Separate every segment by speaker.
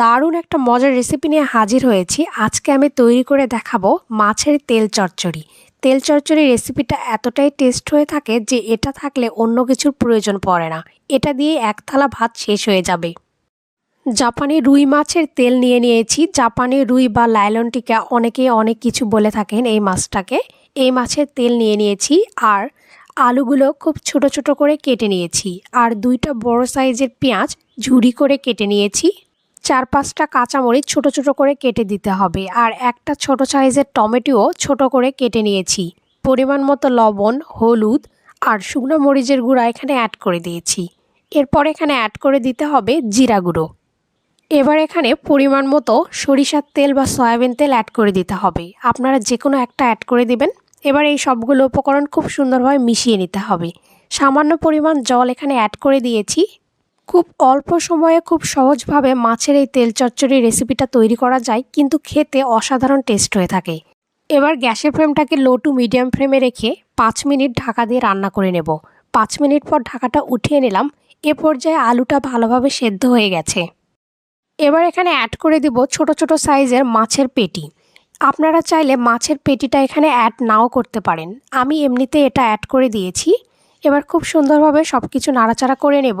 Speaker 1: দারুণ একটা মজার রেসিপি নিয়ে হাজির হয়েছি। আজকে আমি তৈরি করে দেখাবো মাছের তেল চচ্চড়ি। তেল চচ্চড়ি রেসিপিটা এতটাই টেস্ট হয়ে থাকে যে এটা থাকলে অন্য কিছুর প্রয়োজন পড়ে না। এটা দিয়ে এক থালা ভাত শেষ হয়ে যাবে। জাপানি রুই মাছের তেল নিয়ে নিয়েছি। জাপানি রুই বা লাইলন টিকা অনেকে অনেক কিছু বলে থাকেন এই মাছটাকে। এই মাছের তেল নিয়ে নিয়েছি আর আলুগুলো খুব ছোট ছোট করে কেটে নিয়েছি। আর দুইটা বড় সাইজের পেঁয়াজ ঝুড়ি করে কেটে নিয়েছি। চার পাঁচটা কাঁচামরিচ ছোট ছোট করে কেটে দিতে হবে। আর একটা ছোট সাইজের টমেটোও ছোট করে কেটে নিয়েছি। পরিমাণ মতো লবণ, হলুদ আর শুকনো মরিচের গুঁড়া এখানে অ্যাড করে দিয়েছি। এরপর এখানে অ্যাড করে দিতে হবে জিরা গুঁড়ো। এবার এখানে পরিমাণ মতো সরিষার তেল বা সয়াবিন তেল অ্যাড করে দিতে হবে। আপনারা যে কোনো একটা অ্যাড করে দিবেন। এবার এই সবগুলো উপকরণ খুব সুন্দরভাবে মিশিয়ে নিতে হবে। সামান্য পরিমাণ জল এখানে অ্যাড করে দিয়েছি। খুব অল্প সময়ে খুব সহজভাবে মাছের এই তেল চচ্চড়ি রেসিপিটা তৈরি করা যায়, কিন্তু খেতে অসাধারণ টেস্ট হয়ে থাকে। এবার গ্যাসের ফ্লেমটাকে লো টু মিডিয়াম ফ্লেমে রেখে পাঁচ মিনিট ঢাকা দিয়ে রান্না করে নেব। পাঁচ মিনিট পর ঢাকাটা উঠিয়ে নিলাম, এ পর্যায়ে আলুটা ভালোভাবে সেদ্ধ হয়ে গেছে। এবার এখানে অ্যাড করে দিব ছোট ছোট সাইজের মাছের পেটি। আপনারা চাইলে মাছের পেটিটা এখানে অ্যাড নাও করতে পারেন। আমি এমনিতে এটা অ্যাড করে দিয়েছি। এবার খুব সুন্দরভাবে সব কিছু নাড়াচাড়া করে নেব।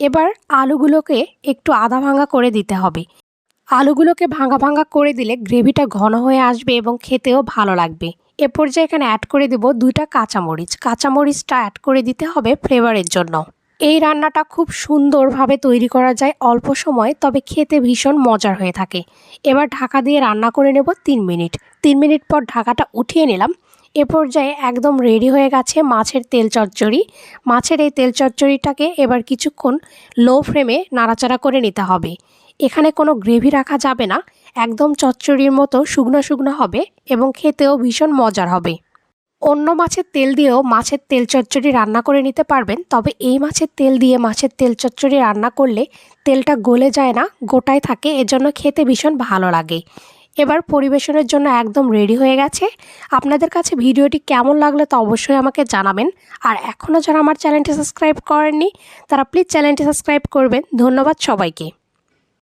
Speaker 1: এবার আলুগুলোকে একটু আধা ভাঙা করে দিতে হবে। আলুগুলোকে ভাঙা ভাঙা করে দিলে গ্রেভিটা ঘন হয়ে আসবে এবং খেতেও ভালো লাগবে। এ পর্যায়ে এখানে অ্যাড করে দেব দুইটা কাঁচামরিচ। কাঁচামরিচটা অ্যাড করে দিতে হবে ফ্লেভারের জন্য। এই রান্নাটা খুব সুন্দরভাবে তৈরি করা যায় অল্প সময়, তবে খেতে ভীষণ মজার হয়ে থাকে। এবার ঢাকা দিয়ে রান্না করে নেব তিন মিনিট। তিন মিনিট পর ঢাকাটা উঠিয়ে নিলাম। এ পর্যায়ে একদম রেডি হয়ে গেছে মাছের তেল চচ্চড়ি। মাছের এই তেল চচ্চড়িটাকে এবার কিছুক্ষণ লো ফ্লেমে নাড়াচাড়া করে নিতে হবে। এখানে কোনো গ্রেভি রাখা যাবে না, একদম চচ্চড়ির মতো শুকনো শুকনো হবে এবং খেতেও ভীষণ মজার হবে। অন্য মাছের তেল দিয়েও মাছের তেল চচ্চড়ি রান্না করে নিতে পারবেন, তবে এই মাছের তেল দিয়ে মাছের তেল চচ্চড়ি রান্না করলে তেলটা গলে যায় না, গোটায় থাকে, এজন্য খেতে ভীষণ ভালো লাগে। এবার পরিবেশনের জন্য একদম রেডি হয়ে গেছে। আপনাদের কাছে ভিডিওটি কেমন লাগলে তা অবশ্যই আমাকে জানাবেন। আর এখনও যারা আমার চ্যানেলটি সাবস্ক্রাইব করেননি, তারা প্লিজ চ্যানেলটি সাবস্ক্রাইব করবেন। ধন্যবাদ সবাইকে।